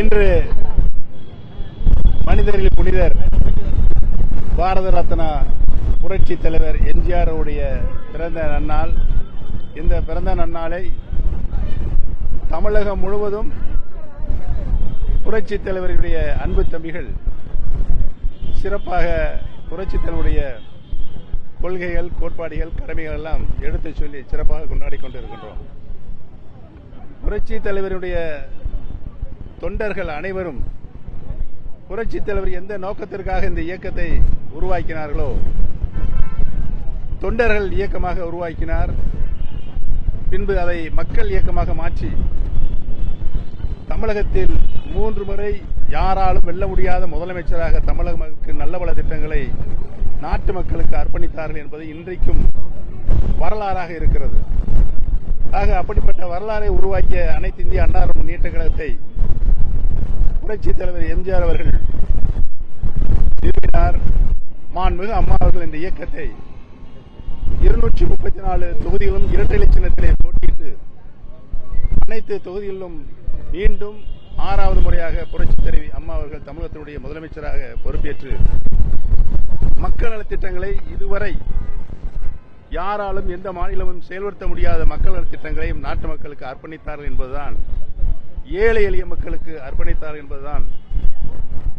இன்று மனிதரில் புனிதர் பாரத ரத்னா புரட்சி தலைவர் எம்ஜிஆர் உடைய பிறந்த நன்னாள். இந்த பிறந்த நன்னாளை தமிழகம் முழுவதும் புரட்சி தலைவருடைய அன்பு தம்பிகள் சிறப்பாக புரட்சி தலைவருடைய கொள்கைகள் கோட்பாடுகள் கடமைகள் எல்லாம் எடுத்துச் சொல்லி சிறப்பாக கொண்டாடி கொண்டிருக்கின்றோம். புரட்சி தலைவருடைய தொண்டர்கள் அனைவரும் புரட்சி தலைவர் எந்த நோக்கத்திற்காக இந்த இயக்கத்தை உருவாக்கினார்களோ தொண்டர்கள் இயக்கமாக உருவாக்கினார். பின்பு அதை மக்கள் இயக்கமாக மாற்றி தமிழகத்தில் மூன்று முறை யாராலும் வெல்ல முடியாத முதலமைச்சராக தமிழக மக்களுக்கு நல்ல பல திட்டங்களை நாட்டு மக்களுக்கு அர்ப்பணித்தார்கள் என்பது இன்றைக்கும் வரலாறாக இருக்கிறது. ஆக அப்படிப்பட்ட வரலாறை உருவாக்கிய அனைத்து இந்திய அன்னார் முன்னேற்ற கழகத்தை புரட்சி தலைவர் எம்ஜிஆர் அவர்கள் நிறுவினார் மாண்புமிகு அம்மா அவர்கள் இந்த இயக்கத்தை இருநூற்றி முப்பத்தி நாலு தொகுதிகளும் இரட்டை சின்னத்திலே போட்டியிட்டு அனைத்து தொகுதிகளிலும் மீண்டும் ஆறாவது முறையாக புரட்சி தலைவி அம்மா அவர்கள் தமிழகத்தினுடைய முதலமைச்சராக பொறுப்பேற்று மக்கள் நலத்திட்டங்களை இதுவரை யாராலும் எந்த மாநிலமும் செயல்படுத்த முடியாத மக்கள் நலத் திட்டங்களையும் நாட்டு மக்களுக்கு அர்ப்பணித்தார்கள் என்பதுதான் ஏழை எளிய மக்களுக்கு அர்ப்பணித்தார் என்பதுதான்.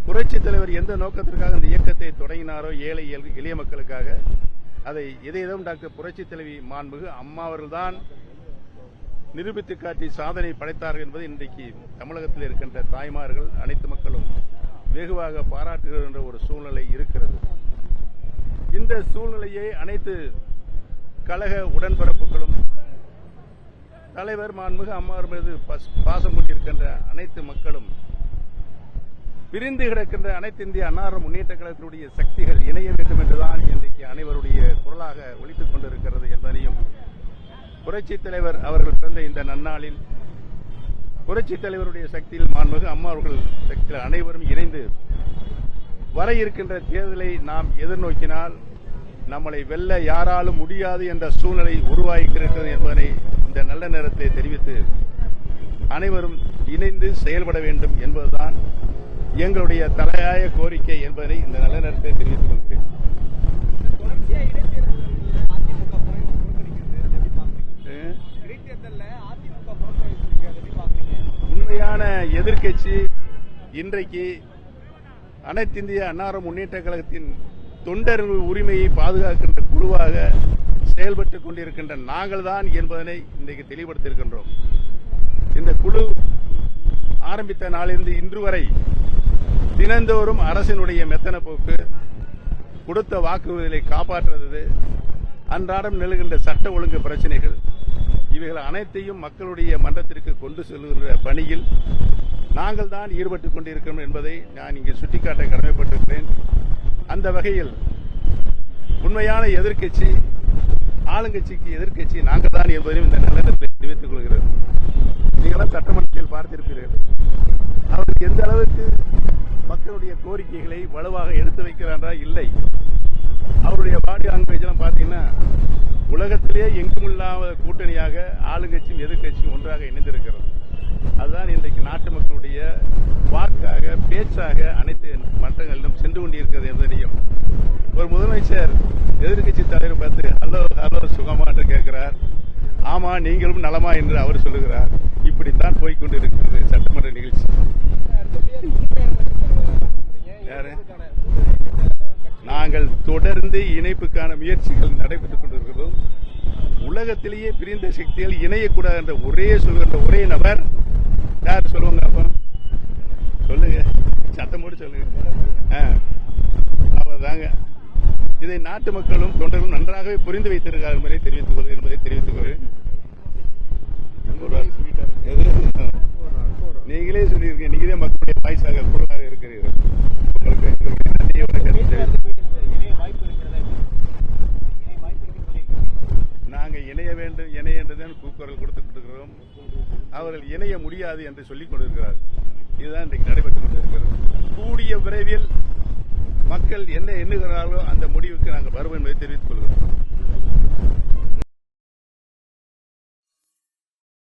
புரட்சி தலைவர் எந்த நோக்கத்திற்காக இந்த இயக்கத்தை தொடங்கினாரோ ஏழை எளி- எளிய மக்களுக்காக அதை இதயம் டாக்டர் புரட்சி தலைவி மாண்புகு அம்மா அவர்கள்தான் நிரூபித்து காட்டி சாதனை படைத்தார்கள் என்பது இன்றைக்கு தமிழகத்தில் இருக்கின்ற தாய்மார்கள் அனைத்து மக்களும் வெகுவாக பாராட்டுகின்ற ஒரு சூழ்நிலை இருக்கிறது. இந்த சூழ்நிலையை அனைத்து கழக உடன்பரப்புகளும் தலைவர் மாண்புமிகு அம்மாவர் மீது பாசம் கொண்டிருக்கின்ற அனைத்து மக்களும் பிரிந்து கிடக்கின்ற அனைத்து இந்திய அன்னார முன்னேற்ற கழகத்தினுடைய சக்திகள் இணைய வேண்டும் என்றுதான் இன்றைக்கு அனைவருடைய குரலாக ஒழித்துக் கொண்டிருக்கிறது என்பதையும் புரட்சி தலைவர் அவர்கள் பிறந்த இந்த நன்னாளில் புரட்சி தலைவருடைய சக்தியில் மாண்புமிகு அம்மா அவர்கள் சக்தியில் அனைவரும் இணைந்து வர இருக்கின்ற தேர்தலை நாம் எதிர்நோக்கினால் நம்மளை வெல்ல யாராலும் முடியாது என்ற சூழ்நிலை உருவாகியிருக்கிறது என்பதனை இந்த நல்ல நேரத்தை தெரிவித்து அனைவரும் இணைந்து செயல்பட வேண்டும் என்பதுதான் எங்களுடைய தலையாய கோரிக்கை என்பதனை இந்த நல்ல நேரத்தை தெரிவித்துக் கொள்கிறேன்? உண்மையான எதிர்க்கட்சி இன்றைக்கு அனைத்திந்திய அன்னார முன்னேற்ற கழகத்தின் தொண்டர்கள் உரிமையை பாதுகாக்கின்ற குழுவாக செயல்பட்டுக் கொண்டிருக்கின்ற நாங்கள் தான் என்பதனை இன்றைக்கு தெளிவுபடுத்தியிருக்கின்றோம். இந்த குழு ஆரம்பித்த நாளிலிருந்து இன்று வரை தினந்தோறும் அரசினுடைய மெத்தன போக்கு கொடுத்த வாக்குறுதிகளை காப்பாற்றுவது அன்றாடம் நிலவுகின்ற சட்ட ஒழுங்கு பிரச்சனைகள் இவைகள் அனைத்தையும் மக்களுடைய மன்றத்திற்கு கொண்டு செல்கின்ற பணியில் நாங்கள் தான் ஈடுபட்டுக் கொண்டிருக்கிறோம் என்பதை நான் இங்கே சுட்டிக்காட்ட கடமைப்பட்டிருக்கிறேன். அந்த வகையில் உண்மையான எதிர்க்கட்சி ஆளுங்கட்சிக்கு எதிர்க்கட்சி நாங்கள் தான் என்பதையும் இந்த நல்ல தெரிவித்துக் கொள்கிறோம் நீங்களும் சட்டமன்றத்தில் பார்த்திருப்பீர்கள். அவர் எந்த அளவுக்கு மக்களுடைய கோரிக்கைகளை வலுவாக எடுத்து வைக்கிறாரா இல்லை. அவருடைய பாடி லாங்குவேஜ் பார்த்தீங்கன்னா உலகத்திலேயே எங்கும் இல்லாத கூட்டணியாக ஆளுங்கட்சியும் எதிர்க்கட்சியும் ஒன்றாக இணைந்திருக்கிறது. அதுதான் இன்றைக்கு நாட்டு மக்களுடைய பேச்சாக அனைத்து மன்றங்களிலும் சென்று கொண்டிருக்கிறது என்பதையும் ஒரு முதலமைச்சர் எதிர்க்கட்சி தலைவர் பார்த்து ஹலோ ஹலோ சுகமா என்று கேட்கிறார். ஆமா நீங்களும் நலமா என்று அவர் சொல்லுகிறார். இப்படித்தான் போய்க்கொண்டிருக்கிறது சட்டமன்ற நிகழ்ச்சி. யாரு? நாங்கள் தொடர்ந்து இணைப்புக்கான முயற்சிகள் நடைபெற்றுக் கொண்டிருக்கிறோம். உலகத்திலேயே பிரிந்த சக்திகள் இணையக்கூடாது என்ற ஒரே சொல்கின்ற ஒரே நபர் யார் சொல்லுவாங்க அப்போ? சொல்லுங்க. சத்தம் போட்டு சொல்லுங்க ஆ, அவர்தாங்க இதை நாட்டு மக்களும் தொண்டர்களும் நன்றாகவே புரிந்து வைத்திருக்கிறார்கள் என்பதை தெரிவித்துக் கொள்கிறேன் என்பதை தெரிவித்துக் கொள்கிறேன். நீங்களே சொல்லியிருக்கீங்க. நீங்களே மக்களுடைய வாய்ஸாக குரலாக இருக்கிறீர்கள். உங்களுக்கு நன்றியை. நாங்கள் இணைய வேண்டும் இணைய என்றுதான் கூக்குரல் கொடுத்துக் கொண்டிருக்கிறோம். அவர்கள் இணைய முடியாது என்று சொல்லிக் கொண்டிருக்கிறார்கள். இதுதான் இன்றைக்கு நடைபெற்று கொண்டிருக்கிறது கூடிய விரைவில் மக்கள் என்ன எண்ணுகிறார்களோ அந்த முடிவுக்கு நாங்கள் வருவோம் என்பதை தெரிவித்துக் கொள்கிறோம்.